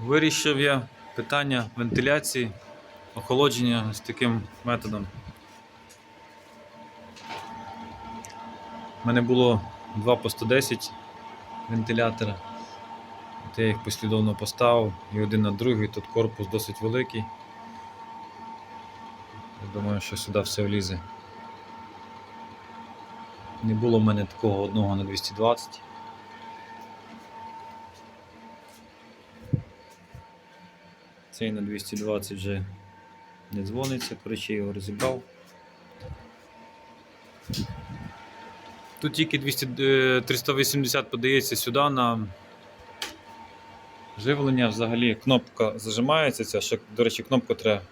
Вирішив я питання вентиляції, охолодження з таким методом. У мене було два по 110 вентилятора. От я їх послідовно поставив і один на другий, тут корпус досить великий. Я думаю, що сюди все влізе. Не було в мене такого одного на 220. Цей на 220 вже не дзвониться, коротше я його розібрав. Тут тільки 200, е, 380 подається сюди на живлення. Взагалі кнопка зажимається, ця, ще, до речі, кнопку треба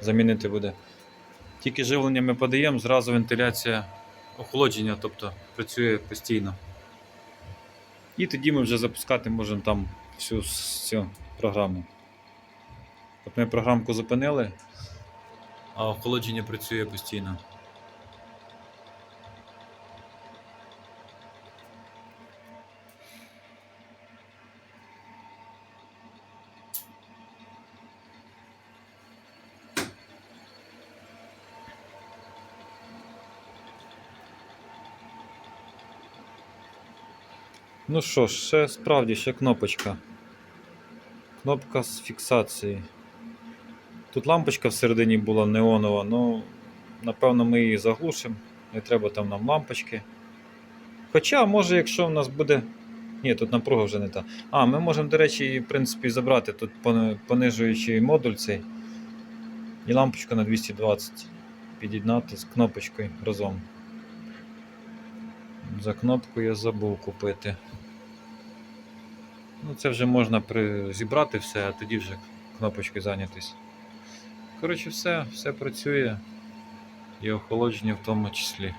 замінити буде. Тільки живлення ми подаємо, зразу вентиляція охолодження, тобто працює постійно. І тоді ми вже запускати можемо там всю цю програму. От ми програмку зупинили, а охолодження працює постійно. Ну що ж, ще справді ще кнопочка. Кнопка з фіксації. Тут лампочка всередині була неонова, ну напевно ми її заглушимо. Не треба там нам лампочки. Хоча, може, якщо в нас буде. Ні, тут напруга вже не та. А, ми можемо, до речі, в принципі, забрати тут понижуючий модуль цей. І лампочку на 220 під'єднати з кнопочкою разом. За кнопку я забув купити. Ну, це вже можна зібрати все, а тоді вже кнопочкою зайнятись. Коротше, все, все працює. І охолодження в тому числі.